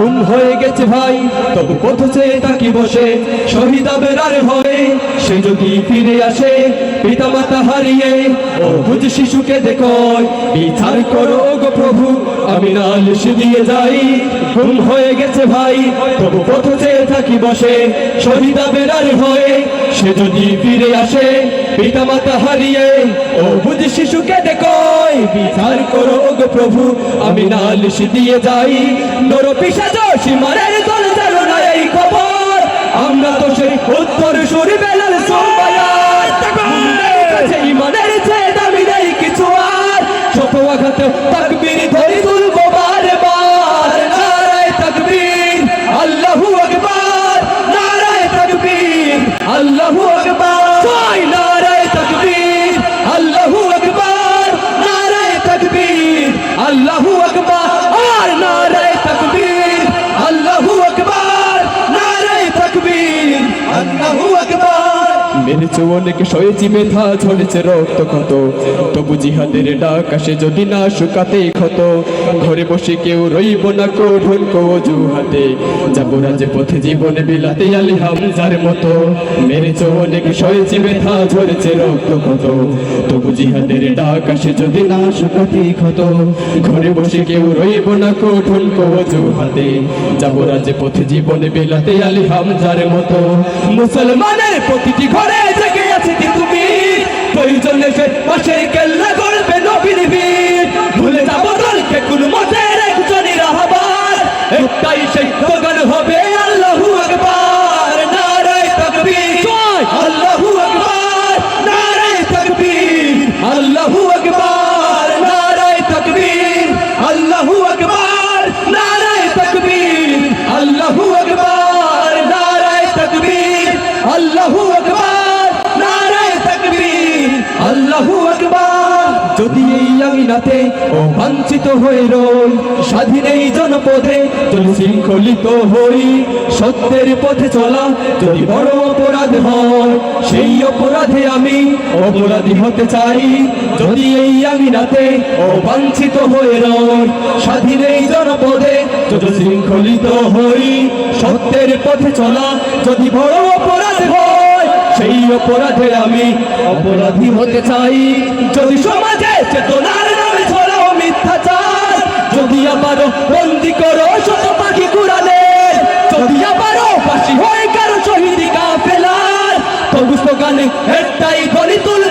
হয়ে গেছে ভাই, তবু পথ চেয়ে তাকি বসে? শহীদ বেরার হয়ে সে যদি ফিরে আসে পিতা মাতা হারিয়ে, ও বুঝ শিশুকে দেখো বিচার করো গো প্রভু, আমি না নালিশ দিয়ে যাই। ঘুম হয়ে গেছে ভাই, তবু পথ চেয়ে থাকি বসে? শহীদ বেরার হয়ে সে যদি ফিরে আসে পিতা মাতা হারিয়ে ও বুঝ শিশুকে দেখো বিচার করো গো প্রভু আমি নালিশ দিয়ে যাই। নর পিসাজ সীমারের দল জানো না এই খবর আমরা তো সেই উত্তর সুর বেলাল সোমায়ার ইমানের চেয়ে দামি নেই কিছু আর। শত আঘাতে অনেক সয়েছি ঝরেছে রক্ত ক্ষত। তবু জিহাদের ডাক আসে যদি না শুকাতে ক্ষত। ঘরে বসে কেউ রইব না কঠোর কজুহাতে। যাব রাজে পথে জীবনে বিলাতে আলি হামজার মতো। সয়েছি ঝরেছে রক্ত ক্ষত। তবু জিহাদের ডাক আসে যদি না শুকাতে ক্ষত। ঘরে বসে কেউ রইব না কঠোর কজুহাতে। যাব রাজে পথে বিলাতে আলি হামজার মতো। মুসলমানের প্রতিটি ঘরে একটাই সেই দোকান হবে। আল্লাহু আকবার নারায় তাকবীর। আল্লাহু আকবার নারায় তাকবীর। আল্লাহু আকবার নারায় তাকবীর। আল্লাহু আকবার নারায় তাকবীর। আল্লাহু আকবার নারায় তাকবীর। আল্লাহু আকবার নারায় তাকবীর। আল্লাহু আকবার। আঙিনাতে ও বাঞ্ছিত হয়ে রই, স্বাধীন এই জনপদে যদি শৃঙ্খলিত হই, সত্যের পথে চলা যদি বড় অপরাধ হয়, সেই অপরাধে আমি অপরাধী হতে চাই। যদি এই আঙিনাতে ও বাঞ্ছিত হয়ে রই, স্বাধীন এই জনপদে যদি শৃঙ্খলিত হই, সত্যের পথে চলা যদি বড় অপরাধ অপরাধে আমি অপরাধী হতে চাই। যদি সমাজে চেতনার নামে ছড়াও মিথ্যাচার, যদি আবারও বন্দি করো শত পাখি কুড়ালে যদি আবারও ফাঁসি হয় কারও শহীদ কাফেলার, তবু স্লোগানে একটাই গলি তুল